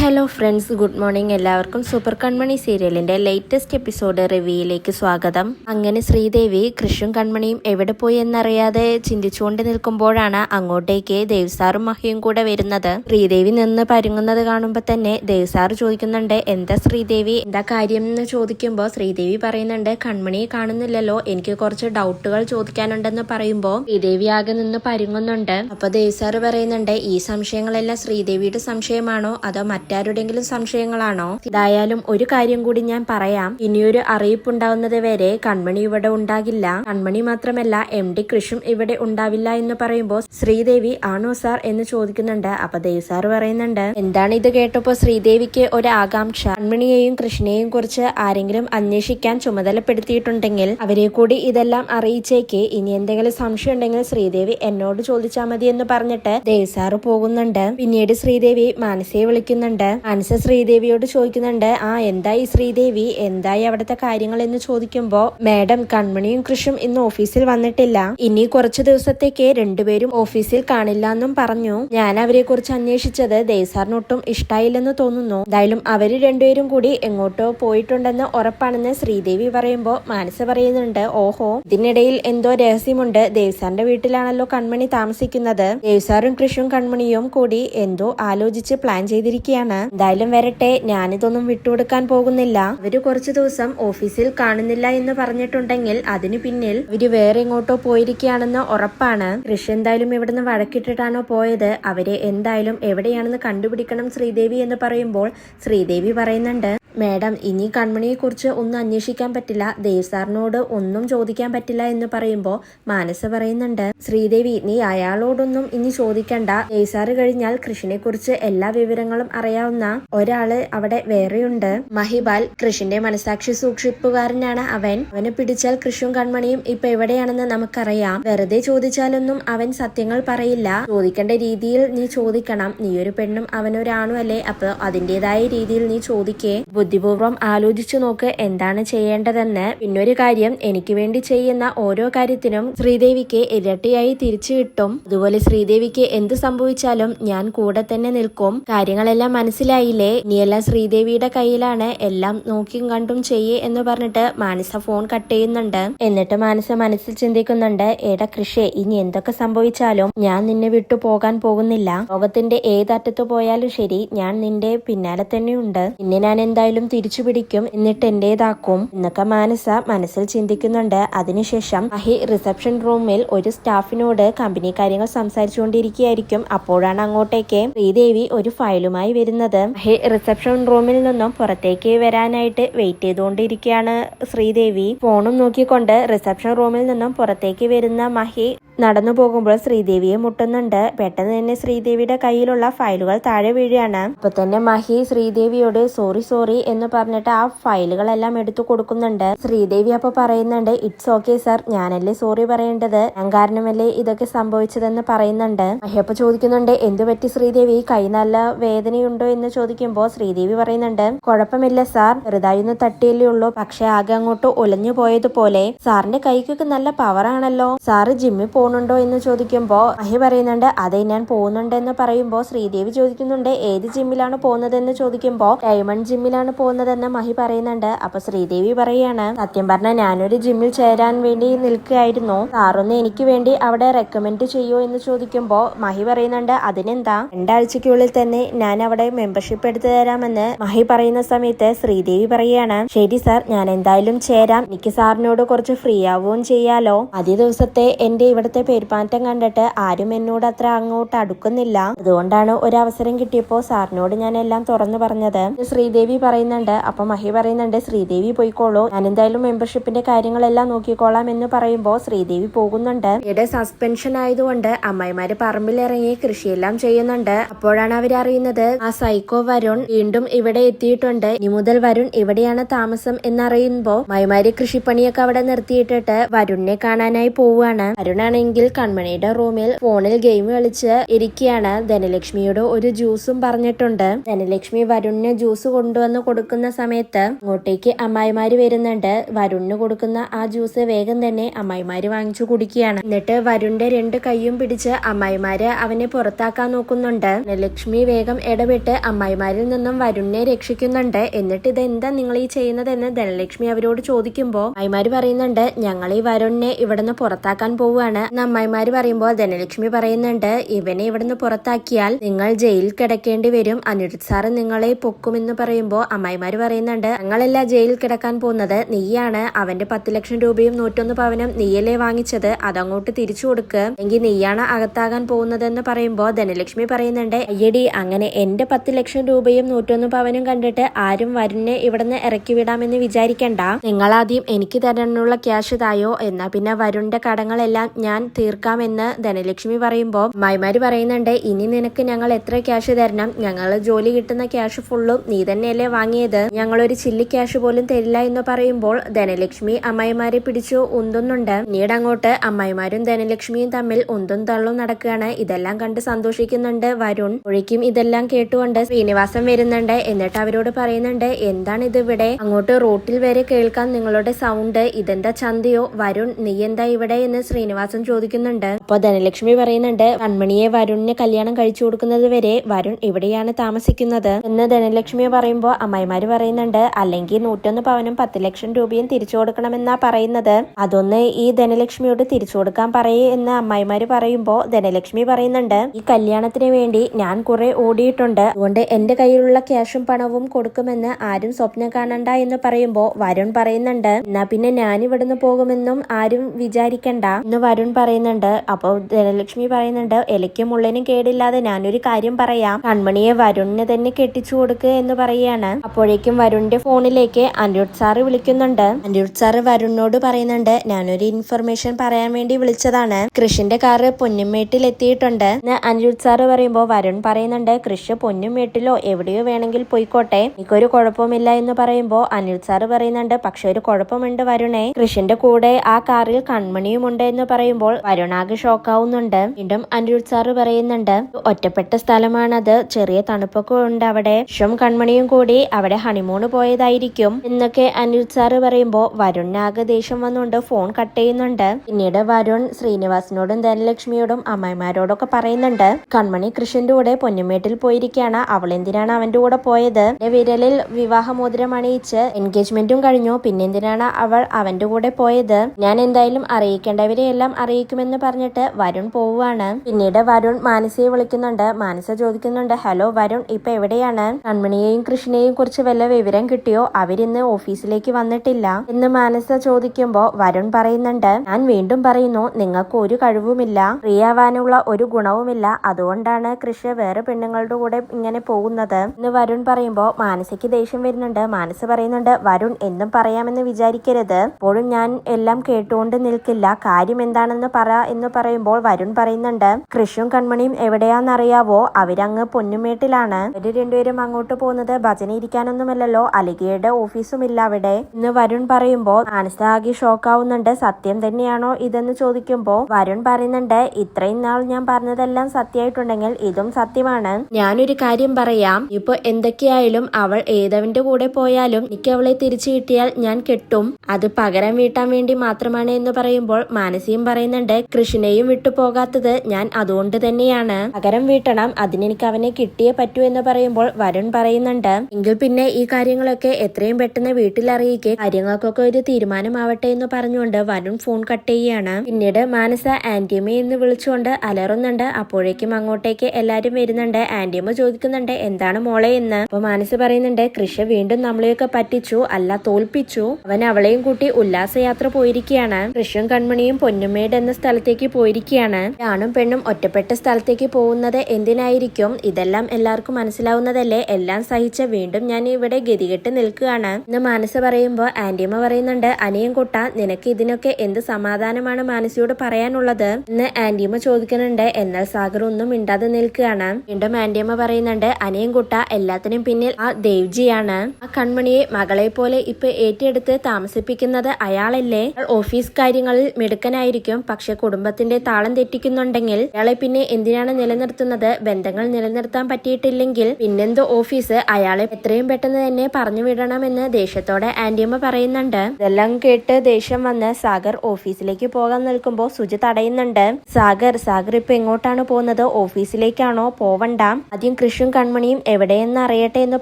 Hello friends good morning എല്ലാവർക്കും super Kanmani സീരിയലിന്റെ latest episode റിവ്യൂയിലേക്ക് സ്വാഗതം. അങ്ങനെ ശ്രീദേവി കൃഷും കൺമണിയും എവിടെ പോയി എന്നറിയാതെ ചിന്തിച്ചുകൊണ്ട് നിൽക്കുമ്പോഴാണ് അങ്ങോട്ടേക്ക് ദേവ്സാറും മഹിയും കൂടെ വരുന്നത്. ശ്രീദേവി നിന്ന് പരുങ്ങുന്നത് കാണുമ്പോൾ തന്നെ ദേവ്സാർ ചോദിക്കുന്നുണ്ട് എന്താ ശ്രീദേവി? എന്താ കാര്യം? എന്ന് ചോദിക്കുമ്പോൾ ശ്രീദേവി പറയുന്നുണ്ട് കൺമണിയെ കാണുന്നില്ലല്ലോ. എനിക്ക് കുറച്ച് ഡൗട്ടുകൾ ചോദിക്കാനുണ്ടെന്ന് പറയുമ്പോൾ ശ്രീദേവി ആകെ നിന്ന് പരുങ്ങുന്നുണ്ട്. അപ്പോൾ ദേവ്സാർ പറയുന്നുണ്ട് ഈ സംശയങ്ങളെല്ലാം ശ്രീദേവിയുടെ സംശയമാണോ? അതോ മറ്റാരുടെങ്കിലും സംശയങ്ങളാണോ? ഇതായാലും ഒരു കാര്യം കൂടി ഞാൻ പറയാം. ഇനിയൊരു അറിയിപ്പുണ്ടാവുന്നത് വരെ കൺമണി ഇവിടെ ഉണ്ടാകില്ല. കൺമണി മാത്രമല്ല എം ഡി കൃഷും ഇവിടെ ഉണ്ടാവില്ല എന്ന് പറയുമ്പോൾ ശ്രീദേവി ആണോ സാർ? എന്ന് ചോദിക്കുന്നുണ്ട്. അപ്പൊ ദേവ് സാർ പറയുന്നുണ്ട് എന്താണ് ഇത് കേട്ടപ്പോ ശ്രീദേവിക്ക് ഒരു ആകാംക്ഷ? കൺമണിയെയും കൃഷ്ണയെയും കുറിച്ച് ആരെങ്കിലും അന്വേഷിക്കാൻ ചുമതലപ്പെടുത്തിയിട്ടുണ്ടെങ്കിൽ അവരെ കൂടി ഇതെല്ലാം അറിയിച്ചേക്ക്. ഇനി എന്തെങ്കിലും സംശയം ഉണ്ടെങ്കിൽ ശ്രീദേവി എന്നോട് ചോദിച്ചാൽ മതി എന്ന് പറഞ്ഞിട്ട് ദേവ് സാറ് പോകുന്നുണ്ട്. പിന്നീട് ശ്രീദേവി മാനസയെ വിളിക്കുന്നുണ്ട്. മാനസ ശ്രീദേവിയോട് ചോദിക്കുന്നുണ്ട് ആ എന്തായി ശ്രീദേവി? എന്തായി അവിടുത്തെ കാര്യങ്ങൾ? എന്ന് ചോദിക്കുമ്പോ മാഡം കൺമണിയും കൃഷും ഇന്ന് ഓഫീസിൽ വന്നിട്ടില്ല. ഇനി കുറച്ചു ദിവസത്തേക്ക് രണ്ടുപേരും ഓഫീസിൽ കാണില്ല എന്നും പറഞ്ഞു. ഞാൻ അവരെ കുറിച്ച് അന്വേഷിച്ചത് ദേസാറിനൊട്ടും ഇഷ്ടായില്ലെന്ന് തോന്നുന്നു. എന്തായാലും അവർ രണ്ടുപേരും കൂടി എങ്ങോട്ടോ പോയിട്ടുണ്ടെന്ന് ഉറപ്പാണെന്ന് ശ്രീദേവി പറയുമ്പോ മാനസ പറയുന്നുണ്ട് ഓഹോ ഇതിനിടയിൽ എന്തോ രഹസ്യമുണ്ട്. ദേവ്സാറിന്റെ വീട്ടിലാണല്ലോ കൺമണി താമസിക്കുന്നത്. ദേവ്സാറും കൃഷും കൺമണിയും കൂടി എന്തോ ആലോചിച്ച് പ്ലാൻ ചെയ്തിരിക്കുകയാണ് എന്തായാലും വരട്ടെ ഞാനിതൊന്നും വിട്ടുകൊടുക്കാൻ പോകുന്നില്ല. അവർ കുറച്ചു ദിവസം ഓഫീസിൽ കാണുന്നില്ല എന്ന് പറഞ്ഞിട്ടുണ്ടെങ്കിൽ അതിനു പിന്നിൽ ഇവർ വേറെ എങ്ങോട്ടോ പോയിരിക്കുകയാണെന്ന് ഉറപ്പാണ്. കൃഷി എന്തായാലും ഇവിടുന്ന് വഴക്കിട്ടിട്ടാണോ പോയത്? അവരെ എന്തായാലും എവിടെയാണെന്ന് കണ്ടുപിടിക്കണം ശ്രീദേവി എന്ന് പറയുമ്പോൾ ശ്രീദേവി പറയുന്നുണ്ട്. മാഡം ഇനി കൺമണിയെക്കുറിച്ച് ഒന്നും അന്വേഷിക്കാൻ പറ്റില്ല. ദേവ് സാറിനോട് ഒന്നും ചോദിക്കാൻ പറ്റില്ല എന്ന് പറയുമ്പോൾ മാനസ പറയുന്നുണ്ട്. ശ്രീദേവി നീ അയാളോടൊന്നും ഇനി ചോദിക്കണ്ട. ദേവ് സാറ് കഴിഞ്ഞാൽ കൃഷിനെ കുറിച്ച് എല്ലാ വിവരങ്ങളും അറിയാവുന്ന ഒരാൾ അവിടെ വേറെയുണ്ട്. മഹിബാൽ കൃഷിന്റെ മനസാക്ഷി സൂക്ഷിപ്പുകാരനാണ് അവൻ. അവനെ പിടിച്ചാൽ കൃഷിയും കൺമണിയും ഇപ്പൊ എവിടെയാണെന്ന് നമുക്കറിയാം. വെറുതെ ചോദിച്ചാലൊന്നും അവൻ സത്യങ്ങൾ പറയില്ല. ചോദിക്കേണ്ട രീതിയിൽ നീ ചോദിക്കണം. നീ ഒരു പെണ്ണും അവനൊരാണും അല്ലേ? അപ്പൊ അതിന്റേതായ രീതിയിൽ നീ ചോദിക്കേ. ബുദ്ധിപൂർവം ആലോചിച്ചു നോക്ക് എന്താണ് ചെയ്യേണ്ടതെന്ന്. പിന്നൊരു കാര്യം എനിക്ക് വേണ്ടി ചെയ്യുന്ന ഓരോ കാര്യത്തിനും ശ്രീദേവിക്ക് ഇരട്ടിയായി തിരിച്ചു കിട്ടും. അതുപോലെ ശ്രീദേവിക്ക് എന്ത് സംഭവിച്ചാലും ഞാൻ കൂടെ തന്നെ നിൽക്കും. കാര്യങ്ങളെല്ലാം മനസ്സിലായില്ലേ? ഇനിയെല്ലാം ശ്രീദേവിയുടെ കയ്യിലാണ്. എല്ലാം നോക്കിയും കണ്ടും ചെയ്യേ എന്ന് പറഞ്ഞിട്ട് മാനസ ഫോൺ കട്ട് ചെയ്യുന്നുണ്ട്. എന്നിട്ട് മാനസ മനസ്സിൽ ചിന്തിക്കുന്നുണ്ട് ഏട കൃഷി ഇനി എന്തൊക്കെ സംഭവിച്ചാലും ഞാൻ നിന്നെ വിട്ടു പോകാൻ പോകുന്നില്ല. ലോകത്തിന്റെ ഏതറ്റത്ത് പോയാലും ശരി ഞാൻ നിന്റെ പിന്നാലെ തന്നെയുണ്ട്. നിന്നെ ഞാൻ എന്തായാലും തിരിച്ചു പിടിക്കും എന്നിട്ട് എന്റേതാക്കും. എന്നൊക്കെ മാനസ മനസ്സിൽ ചിന്തിക്കുന്നുണ്ട്. അതിനുശേഷം അഹി റിസപ്ഷൻ റൂമിൽ ഒരു സ്റ്റാഫിനോട് കമ്പനി കാര്യങ്ങൾ സംസാരിച്ചുകൊണ്ടിരിക്കുകയായിരിക്കും. അപ്പോഴാണ് അങ്ങോട്ടേക്ക് ശ്രീദേവി ഒരു ഫയലുമായി വരുന്നത്. അഹി റിസപ്ഷൻ റൂമിൽ നിന്നും പുറത്തേക്ക് വരാനായിട്ട് വെയിറ്റ് ചെയ്തുകൊണ്ടിരിക്കുകയാണ് ശ്രീദേവി. ഫോണും നോക്കിക്കൊണ്ട് റിസപ്ഷൻ റൂമിൽ നിന്നും പുറത്തേക്ക് വരുന്ന മഹി നടന്നു പോകുമ്പോൾ ശ്രീദേവിയെ മുട്ടുന്നുണ്ട്. പെട്ടെന്ന് തന്നെ ശ്രീദേവിയുടെ കയ്യിലുള്ള ഫയലുകൾ താഴെ വീഴുകയാണ്. അപ്പൊ തന്നെ മഹി ശ്രീദേവിയോട് സോറി സോറി എന്ന് പറഞ്ഞിട്ട് ആ ഫയലുകളെല്ലാം എടുത്തു കൊടുക്കുന്നുണ്ട്. ശ്രീദേവി അപ്പൊ പറയുന്നുണ്ട് ഇറ്റ്സ് ഓക്കെ സർ ഞാനല്ലേ സോറി പറയേണ്ടത്? ഞാൻ കാരണമല്ലേ ഇതൊക്കെ സംഭവിച്ചതെന്ന് പറയുന്നുണ്ട്. മഹി അപ്പൊ ചോദിക്കുന്നുണ്ട് എന്തു പറ്റി ശ്രീദേവി? കൈ നല്ല വേദനയുണ്ടോ? എന്ന് ചോദിക്കുമ്പോൾ ശ്രീദേവി പറയുന്നുണ്ട് കുഴപ്പമില്ല സാർ ചെറുതായി തട്ടിയല്ലേ ഉള്ളൂ പക്ഷെ ആകെ അങ്ങോട്ട് ഒലഞ്ഞു പോയതുപോലെ. സാറിന്റെ കൈക്കൊക്കെ നല്ല പവറാണല്ലോ സാറ് ജിമ്മിൽ പോകുന്നുണ്ടോ എന്ന് ചോദിക്കുമ്പോൾ മഹി പറയുന്നുണ്ട് അതെ ഞാൻ പോകുന്നുണ്ട് എന്ന് പറയുമ്പോൾ ശ്രീദേവി ചോദിക്കുന്നുണ്ട് ഏത് ജിമ്മിലാണ് പോകുന്നതെന്ന് ചോദിക്കുമ്പോൾ ഡയമണ്ട് ജിമ്മിലാണ് പോകുന്നതെന്ന് മഹി പറയുന്നുണ്ട്. അപ്പൊ ശ്രീദേവി പറയാണ് സത്യം പറഞ്ഞാൽ ഞാനൊരു ജിമ്മിൽ ചേരാൻ വേണ്ടി നിൽക്കുകയായിരുന്നു. സാറൊന്ന് എനിക്ക് വേണ്ടി അവിടെ റെക്കമെൻഡ് ചെയ്യോ എന്ന് ചോദിക്കുമ്പോൾ മഹി പറയുന്നുണ്ട് അതിനെന്താ? രണ്ടാഴ്ചക്കുള്ളിൽ തന്നെ ഞാൻ അവിടെ മെമ്പർഷിപ്പ് എടുത്തു തരാമെന്ന് മഹി പറയുന്ന സമയത്ത് ശ്രീദേവി പറയാണ് ശരി സാർ ഞാൻ എന്തായാലും ചേരാം. എനിക്ക് സാറിനോട് കുറച്ച് ഫ്രീ ആവുകയും ചെയ്യാലോ. ആദ്യ ദിവസത്തെ എന്റെ ഇവിടുത്തെ പെരുമാറ്റം കണ്ടിട്ട് ആരും എന്നോട് അത്ര അങ്ങോട്ട് അടുക്കുന്നില്ല. അതുകൊണ്ടാണ് ഒരു അവസരം കിട്ടിയപ്പോ സാറിനോട് ഞാൻ എല്ലാം തുറന്നു പറഞ്ഞത്. ശ്രീദേവി പറയുന്നുണ്ട്. അപ്പൊ മഹി പറയുന്നുണ്ട് ശ്രീദേവി പോയിക്കോളൂ. ഞാൻ എന്തായാലും മെമ്പർഷിപ്പിന്റെ കാര്യങ്ങളെല്ലാം നോക്കിക്കോളാം എന്ന് പറയുമ്പോ ശ്രീദേവി പോകുന്നുണ്ട്. ഇവിടെ സസ്പെൻഷൻ ആയതുകൊണ്ട് അമ്മായിമാര് പറമ്പിലിറങ്ങി കൃഷിയെല്ലാം ചെയ്യുന്നുണ്ട്. അപ്പോഴാണ് അവരറിയുന്നത് ആ സൈക്കോ വരുൺ വീണ്ടും ഇവിടെ എത്തിയിട്ടുണ്ട്. ഇനി മുതൽ വരുൺ ഇവിടെയാണ് താമസം എന്നറിയുമ്പോ മൈമാരി കൃഷിപ്പണിയൊക്കെ അവിടെ നിർത്തിയിട്ടിട്ട് വരുണിനെ കാണാനായി പോവുകയാണ്. വരുണാണെങ്കിൽ ആണെങ്കിൽ കൺമണിയുടെ റൂമിൽ ഫോണിൽ ഗെയിം കളിച്ച് ഇരിക്കുകയാണ് ധനലക്ഷ്മിയോട് ഒരു ജ്യൂസും പറഞ്ഞിട്ടുണ്ട്. ധനലക്ഷ്മി വരുണിന് ജ്യൂസ് കൊണ്ടുവന്ന് കൊടുക്കുന്ന സമയത്ത് അങ്ങോട്ടേക്ക് അമ്മായിമാര് വരുന്നുണ്ട്. വരുണിന് കൊടുക്കുന്ന ആ ജ്യൂസ് വേഗം തന്നെ അമ്മായിമാര് വാങ്ങിച്ചു കുടിക്കുകയാണ്. എന്നിട്ട് വരുണിന്റെ രണ്ട് കൈയും പിടിച്ച് അമ്മായിമാര് അവനെ പുറത്താക്കാൻ നോക്കുന്നുണ്ട്. ധനലക്ഷ്മി വേഗം ഇടപെട്ട് അമ്മായിമാരിൽ നിന്നും വരുണിനെ രക്ഷിക്കുന്നുണ്ട്. എന്നിട്ട് ഇതെന്താ നിങ്ങൾ ഈ ചെയ്യുന്നതെന്ന് ധനലക്ഷ്മി അവരോട് ചോദിക്കുമ്പോ അമ്മായിമാര് പറയുന്നുണ്ട് ഞങ്ങൾ ഈ വരുണിനെ ഇവിടുന്ന് പുറത്താക്കാൻ പോവുകയാണ്. അമ്മായിമാർ പറയുമ്പോൾ ധനലക്ഷ്മി പറയുന്നുണ്ട് ഇവനെ ഇവിടുന്ന് പുറത്താക്കിയാൽ നിങ്ങൾ ജയിലിൽ കിടക്കേണ്ടി വരും. അനിരുദ്ധ് സാറ് നിങ്ങളെ പൊക്കുമെന്ന് പറയുമ്പോൾ അമ്മായിമാര് പറയുന്നുണ്ട് ഞങ്ങളല്ല ജയിലിൽ കിടക്കാൻ പോകുന്നത്. നീയാണ് അവന്റെ പത്ത് ലക്ഷം രൂപയും നൂറ്റൊന്ന് പവനും നീയല്ലേ വാങ്ങിച്ചത്? അതങ്ങോട്ട് തിരിച്ചു കൊടുക്ക്. എങ്കിൽ നീയാണ് അകത്താകാൻ പോകുന്നതെന്ന് പറയുമ്പോൾ ധനലക്ഷ്മി പറയുന്നുണ്ട് അയ്യടി അങ്ങനെ എന്റെ പത്ത് ലക്ഷം രൂപയും നൂറ്റൊന്ന് പവനും കണ്ടിട്ട് ആരും വരുണിനെ ഇവിടുന്ന് ഇറക്കി വിടാമെന്ന് വിചാരിക്കണ്ട. നിങ്ങളാദ്യം എനിക്ക് തരാനുള്ള ക്യാഷ് തായോ? എന്നാ പിന്നെ വരുണിന്റെ കടങ്ങളെല്ലാം ഞാൻ തീർക്കാമെന്ന് ധനലക്ഷ്മി പറയുമ്പോൾ മൈമാര് പറയുന്നുണ്ട് ഇനി നിനക്ക് ഞങ്ങൾ എത്ര ക്യാഷ് തരണം? ഞങ്ങൾ ജോലി കിട്ടുന്ന ക്യാഷ് ഫുള്ളും നീ തന്നെയല്ലേ വാങ്ങിയത്? ഞങ്ങളൊരു ചില്ലി ക്യാഷ് പോലും തരില്ല എന്ന് പറയുമ്പോൾ ധനലക്ഷ്മി അമ്മായിമാരെ പിടിച്ചു ഉന്തുന്നുണ്ട്. പിന്നീട് അങ്ങോട്ട് അമ്മായിമാരും ധനലക്ഷ്മിയും തമ്മിൽ ഉന്തും തള്ളും നടക്കുകയാണ്. ഇതെല്ലാം കണ്ട് സന്തോഷിക്കുന്നുണ്ട് വരുൺ. ഒഴിക്കും ഇതെല്ലാം കേട്ടുകൊണ്ട് ശ്രീനിവാസം വരുന്നുണ്ട്. എന്നിട്ട് അവരോട് പറയുന്നുണ്ട് എന്താണ് ഇത് ഇവിടെ? അങ്ങോട്ട് റോട്ടിൽ വരെ കേൾക്കാൻ നിങ്ങളുടെ സൗണ്ട് ഇതെന്താ ചന്തയോ? വരുൺ നീ എന്താ ഇവിടെ? എന്ന് ശ്രീനിവാസൻ ചോദിക്കുന്നുണ്ട്. അപ്പൊ ധനലക്ഷ്മി പറയുന്നുണ്ട് കൺമണിയെ വരുണിന് കല്യാണം കഴിച്ചു കൊടുക്കുന്നത് വരെ വരുൺ ഇവിടെയാണ് താമസിക്കുന്നത്. എന്ന് ധനലക്ഷ്മി പറയുമ്പോൾ അമ്മായിമാര് പറയുന്നുണ്ട് അല്ലെങ്കിൽ നൂറ്റൊന്ന് പവനും പത്ത് ലക്ഷം രൂപയും തിരിച്ചു കൊടുക്കണമെന്നാ പറയുന്നത്. അതൊന്ന് ഈ ധനലക്ഷ്മിയോട് തിരിച്ചു കൊടുക്കാൻ പറയേ എന്ന് അമ്മായിമാര് പറയുമ്പോൾ ധനലക്ഷ്മി പറയുന്നുണ്ട് ഈ കല്യാണത്തിന് വേണ്ടി ഞാൻ കുറെ ഓടിയിട്ടുണ്ട്. അതുകൊണ്ട് എന്റെ കയ്യിലുള്ള ക്യാഷും പണവും കൊടുക്കുമെന്ന് ആരും സ്വപ്നം കാണണ്ട എന്ന് പറയുമ്പോൾ വരുൺ പറയുന്നുണ്ട് എന്നാ പിന്നെ ഞാൻ ഇവിടുന്ന് പോകുമെന്നും ആരും വിചാരിക്കണ്ട. എന്ന് വരുൺ പറയുന്നുണ്ട്. അപ്പോൾ ധനലക്ഷ്മി പറയുന്നുണ്ട് ഇലയ്ക്കും മുള്ളനും കേടില്ലാതെ ഞാനൊരു കാര്യം പറയാം. കൺമണിയെ വരുണിന് തന്നെ കെട്ടിച്ചു കൊടുക്കുക എന്ന് പറയുകയാണ്. അപ്പോഴേക്കും വരുണിന്റെ ഫോണിലേക്ക് അനിരുദ് സാറ് വിളിക്കുന്നുണ്ട്. അനിരുദ് സാറ് വരുണിനോട് പറയുന്നുണ്ട് ഞാനൊരു ഇൻഫർമേഷൻ പറയാൻ വേണ്ടി വിളിച്ചതാണ്. കൃഷിന്റെ കാറ് പൊന്നുമേട്ടിൽ എത്തിയിട്ടുണ്ട്. എന്ന് അനിരുദ്ധ് സാറ് പറയുമ്പോൾ വരുൺ പറയുന്നുണ്ട് കൃഷി പൊന്നുമേട്ടിലോ എവിടെയോ വേണമെങ്കിൽ പോയിക്കോട്ടെ. എനിക്കൊരു കുഴപ്പമില്ല എന്ന് പറയുമ്പോൾ അനിരുദ് സാറ് പറയുന്നുണ്ട് പക്ഷെ ഒരു കുഴപ്പമുണ്ട് വരുണേ. കൃഷിന്റെ കൂടെ ആ കാറിൽ കൺമണിയും ഉണ്ട് എന്ന് പറയുമ്പോൾ വരുണാകെ ഷോക്കാവുന്നുണ്ട്. വീണ്ടും അനിരുദ്ധ് സാറ് പറയുന്നുണ്ട് ഒറ്റപ്പെട്ട സ്ഥലമാണത്. ചെറിയ തണുപ്പൊക്കെ ഉണ്ട് അവിടെ. ഷും കൺമണിയും കൂടി അവിടെ ഹണിമൂണ് പോയതായിരിക്കും. എന്നൊക്കെ അനിരുദ്ധ് സാറ് പറയുമ്പോൾ വരുണിനാകെ ദേഷ്യം വന്നുകൊണ്ട് ഫോൺ കട്ട് ചെയ്യുന്നുണ്ട്. പിന്നീട് വരുൺ ശ്രീനിവാസിനോടും ധനലക്ഷ്മിയോടും അമ്മായിമാരോടൊക്കെ പറയുന്നുണ്ട് കൺമണി കൃഷ്ണന്റെ കൂടെ പൊന്നുമേട്ടിൽ പോയിരിക്കുകയാണ് അവൾ എന്തിനാണ് അവന്റെ കൂടെ പോയത്? എന്റെ വിരലിൽ വിവാഹമോതിരം അണിയിച്ച് എൻഗേജ്മെന്റും കഴിഞ്ഞു. പിന്നെന്തിനാണ് അവൾ അവന്റെ കൂടെ പോയത്? ഞാൻ എന്തായാലും അറിയിക്കേണ്ടവരെ എല്ലാം അറിയിക്കുമെന്ന് പറഞ്ഞിട്ട് വരുൺ പോവുകയാണ് പിന്നീട് വരുൺ മാനസയെ വിളിക്കുന്നുണ്ട്. മാനസ ചോദിക്കുന്നുണ്ട് ഹലോ വരുൺ ഇപ്പൊ എവിടെയാണ്? കൺമണിയെയും കൃഷ്ണയെയും കുറിച്ച് വല്ല വിവരം കിട്ടിയോ? അവരിന്ന് ഓഫീസിലേക്ക് വന്നിട്ടില്ല. എന്ന് മാനസ ചോദിക്കുമ്പോ വരുൺ പറയുന്നുണ്ട് ഞാൻ വീണ്ടും പറയുന്നു നിങ്ങൾക്ക് ഒരു കഴിവുമില്ല ഫ്രീയാവാനുള്ള ഒരു ഗുണവുമില്ല. അതുകൊണ്ടാണ് കൃഷി വേറെ പെണ്ണുങ്ങളുടെ കൂടെ ഇങ്ങനെ പോകുന്നത്. എന്ന് വരുൺ പറയുമ്പോ മാനസയ്ക്ക് ദേഷ്യം വരുന്നുണ്ട്. മാനസ പറയുന്നുണ്ട് വരുൺ എന്നും പറയാമെന്ന് വിചാരിക്കരുത്. ഇപ്പോഴും ഞാൻ എല്ലാം കേട്ടുകൊണ്ട് നിൽക്കില്ല. കാര്യം എന്താണെന്ന് പറ എന്ന് പറയുമ്പോൾ വരുൺ പറയുന്നുണ്ട് കൃഷിയും കൺമണിയും എവിടെയാണെന്നറിയാവോ? അവരങ്ങ് പൊന്നുമേട്ടിലാണ്. അവർ രണ്ടുപേരും അങ്ങോട്ട് പോകുന്നത് ഭജന ഇരിക്കാനൊന്നുമല്ലല്ലോ അലികയുടെ ഓഫീസും ഇല്ല അവിടെ. എന്ന് വരുൺ പറയുമ്പോൾ മാനസ ആകെ ഷോക്കാവുന്നുണ്ട്. സത്യം തന്നെയാണോ ഇതെന്ന് ചോദിക്കുമ്പോൾ വരുൺ പറയുന്നുണ്ട് ഇത്രയും നാൾ ഞാൻ പറഞ്ഞതെല്ലാം സത്യമായിട്ടുണ്ടെങ്കിൽ ഇതും സത്യമാണ്. ഞാനൊരു കാര്യം പറയാം. ഇപ്പൊ എന്തൊക്കെയായാലും അവൾ ഏതവന്റെ കൂടെ പോയാലും എനിക്ക് അവളെ തിരിച്ചു കിട്ടിയാൽ ഞാൻ കെട്ടും. അത് പകരം വീട്ടാൻ വേണ്ടി മാത്രമാണ് എന്ന് പറയുമ്പോൾ മാനസിയും പറയുന്നുണ്ട് കൃഷിനെയും വിട്ടു പോകാത്തത് ഞാൻ അതുകൊണ്ട് തന്നെയാണ്. പകരം വീട്ടണം അതിനെനിക്ക് അവനെ കിട്ടിയേ പറ്റൂ എന്ന് പറയുമ്പോൾ വരുൺ പറയുന്നുണ്ട് എങ്കിൽ പിന്നെ ഈ കാര്യങ്ങളൊക്കെ എത്രയും പെട്ടെന്ന് വീട്ടിലറിയിക്കെ. കാര്യങ്ങൾക്കൊക്കെ ഒരു തീരുമാനമാവട്ടെ എന്ന് പറഞ്ഞുകൊണ്ട് വരുൺ ഫോൺ കട്ട് ചെയ്യുകയാണ്. പിന്നീട് മാനസ ആന്റിയമ്മ എന്ന് വിളിച്ചുകൊണ്ട് അലറുന്നുണ്ട്. അപ്പോഴേക്കും അങ്ങോട്ടേക്ക് എല്ലാരും വരുന്നുണ്ട്. ആന്റിയമ്മ ചോദിക്കുന്നുണ്ട് എന്താണ് മോളെ എന്ന്. അപ്പൊ മാനസ പറയുന്നുണ്ട് കൃഷി വീണ്ടും നമ്മളെയൊക്കെ പറ്റിച്ചു അല്ല തോൽപ്പിച്ചു. അവൻ അവളെയും കൂട്ടി ഉല്ലാസയാത്ര പോയിരിക്കുകയാണ്. കൃഷിയും കൺമണിയും പൊന്നുമേട് എന്ന സ്ഥലത്തേക്ക് പോയിരിക്കുകയാണ്. ആണും പെണ്ണും ഒറ്റപ്പെട്ട സ്ഥലത്തേക്ക് പോകുന്നത് എന്തിനായിരിക്കും? ഇതെല്ലാം എല്ലാവർക്കും മനസ്സിലാവുന്നതല്ലേ? എല്ലാം സഹിച്ച വീണ്ടും ഞാൻ ഇവിടെ ഗതികെട്ട് നിൽക്കുകയാണ്. എന്ന് മാനസ പറയുമ്പോൾ ആന്റിയമ്മ പറയുന്നുണ്ട് അനിയൻ കുട്ട നിനക്ക് ഇതിനൊക്കെ എന്ത് സമാധാനമാണ് മാനസിയോട് പറയാനുള്ളത്? എന്ന് ആന്റിയമ്മ ചോദിക്കുന്നുണ്ട്. എന്നാൽ സാഗർ ഒന്നും മിണ്ടാതെ നിൽക്കുകയാണ്. വീണ്ടും ആന്റിയമ്മ പറയുന്നുണ്ട് അനിയൻ കുട്ട എല്ലാത്തിനും പിന്നിൽ ആ ദേവ്ജിയാണ്. ആ കൺമണിയെ മകളെ പോലെ ഇപ്പൊ ഏറ്റെടുത്ത് താമസിപ്പിക്കുന്നത് അയാളല്ലേ? ഓഫീസ് കാര്യങ്ങളിൽ മിടുക്കനായിരിക്കും. പക്ഷെ കുടുംബത്തിന്റെ താളം തെറ്റിക്കുന്നുണ്ടെങ്കിൽ അയാളെ പിന്നെ എന്തിനാണ് നിലനിർത്തുന്നത്? ബന്ധങ്ങൾ നിലനിർത്താൻ പറ്റിയിട്ടില്ലെങ്കിൽ പിന്നെന്തോ ഓഫീസ് അയാളെ എത്രയും പെട്ടെന്ന് തന്നെ പറഞ്ഞു വിടണമെന്ന് ദേഷ്യത്തോടെ ആന്റിയമ്മ പറയുന്നുണ്ട്. ഇതെല്ലാം കേട്ട് ദേഷ്യം വന്ന് സാഗർ ഓഫീസിലേക്ക് പോകാൻ നിൽക്കുമ്പോൾ സുജി തടയുന്നുണ്ട്. സാഗർ സാഗർ ഇപ്പൊ എങ്ങോട്ടാണ് പോകുന്നത്? ഓഫീസിലേക്കാണോ? പോവണ്ട. ആദ്യം കൃഷും കൺമണിയും എവിടെയെന്ന് അറിയട്ടെ എന്ന്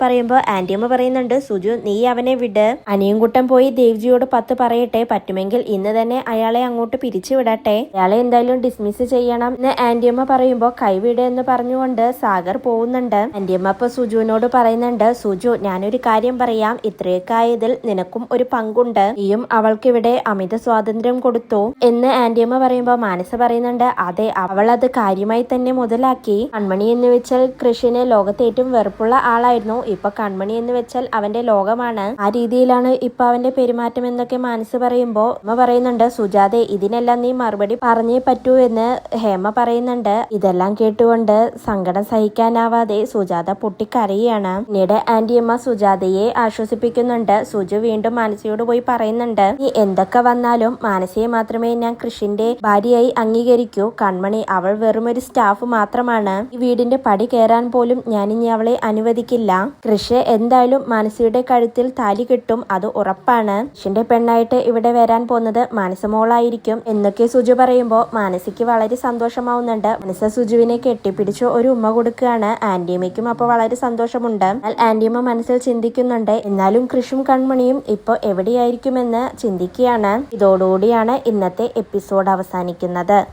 പറയുമ്പോൾ ആന്റിയമ്മ പറയുന്നുണ്ട് സുജു നീ അവനെ വിട്. അനിയൻകുട്ടൻ പോയി ദേവ്ജിയോട് പത്ത് പറയട്ടെ. പറ്റുമെങ്കിൽ ഇന്ന് തന്നെ അയാളെ അങ്ങോട്ട് പിരിച്ചു വിടട്ടെ അയാളെ എന്തായാലും ഡിസ്മിസ് ചെയ്യണം എന്ന് ആന്റിയമ്മ പറയുമ്പോൾ കൈവിട് എന്ന് പറഞ്ഞുകൊണ്ട് സാഗർ പോകുന്നുണ്ട്. ആന്റിയമ്മ ഇപ്പൊ സുജുവിനോട് പറയുന്നുണ്ട് സുജു ഞാനൊരു കാര്യം പറയാം. ഇത്രയൊക്കെ ആയതിൽ നിനക്കും ഒരു പങ്കുണ്ട്. ഈയും അവൾക്ക് ഇവിടെ അമിത സ്വാതന്ത്ര്യം കൊടുത്തു. എന്ന് ആന്റിയമ്മ പറയുമ്പോൾ മാനസ പറയുന്നുണ്ട് അതെ അവൾ അത് കാര്യമായി തന്നെ മുതലാക്കി. കൺമണി എന്ന് വെച്ചാൽ കൃഷിന് ലോകത്തെ ഏറ്റവും വെറുപ്പുള്ള ആളായിരുന്നു. ഇപ്പൊ കൺമണി എന്ന് വെച്ചാൽ അവന്റെ ലോകമാണ്. ആ രീതിയിലാണ് ഇപ്പൊ അവന്റെ പെരുമാറ്റം എന്നൊക്കെ മാനസ് പറയുമ്പോ അമ്മ പറയുന്നുണ്ട് സുജാതെ ഇതിനെല്ലാം നീ മറുപടി പറഞ്ഞേ പറ്റൂ എന്ന് ഹേമ പറയുന്നുണ്ട്. ഇതെല്ലാം കേട്ടുകൊണ്ട് സങ്കടം സഹിക്കാനാവാതെ സുജാത പൊട്ടിക്കരയാണ്. പിന്നീട് ആന്റിയമ്മ സുജാതയെ ആശ്വസിപ്പിക്കുന്നുണ്ട്. സുജു വീണ്ടും മാനസിയോട് പോയി പറയുന്നുണ്ട് നീ എന്തൊക്കെ വന്നാലും മാനസിയെ മാത്രമേ ഞാൻ കൃഷിന്റെ ഭാര്യയായി അംഗീകരിക്കൂ. കൺമണി അവൾ വെറും ഒരു സ്റ്റാഫ് മാത്രമാണ്. ഈ വീടിന്റെ പടി കയറാൻ പോലും ഞാൻ ഇനി അവളെ അനുവദിക്കില്ല. കൃഷി എന്തായാലും മാനസിയുടെ കഴുത്തിൽ താലി കിട്ടും. അത് ഉറപ്പാണ്. കൃഷിന്റെ പെണ്ണായിട്ട് ഇവിടെ വരാൻ പോകുന്നത് മാനസമോളായിരിക്കും. എന്നൊക്കെ സുജു പറയുമ്പോൾ മാനസിക്ക് വളരെ സന്തോഷമാവുന്നുണ്ട്. മനസ്സ സുജുവിനെ കെട്ടിപ്പിടിച്ച് ഒരു ഉമ്മ കൊടുക്കുകയാണ്. ആന്റിയമ്മയ്ക്കും അപ്പോൾ വളരെ സന്തോഷമുണ്ട്. എന്നാൽ ആന്റിയമ്മ മനസ്സിൽ ചിന്തിക്കുന്നുണ്ട് എന്നാലും കൃഷും കൺമണിയും ഇപ്പോൾ എവിടെയായിരിക്കുമെന്ന് ചിന്തിക്കുകയാണ്. ഇതോടുകൂടിയാണ് ഇന്നത്തെ എപ്പിസോഡ് അവസാനിക്കുന്നത്.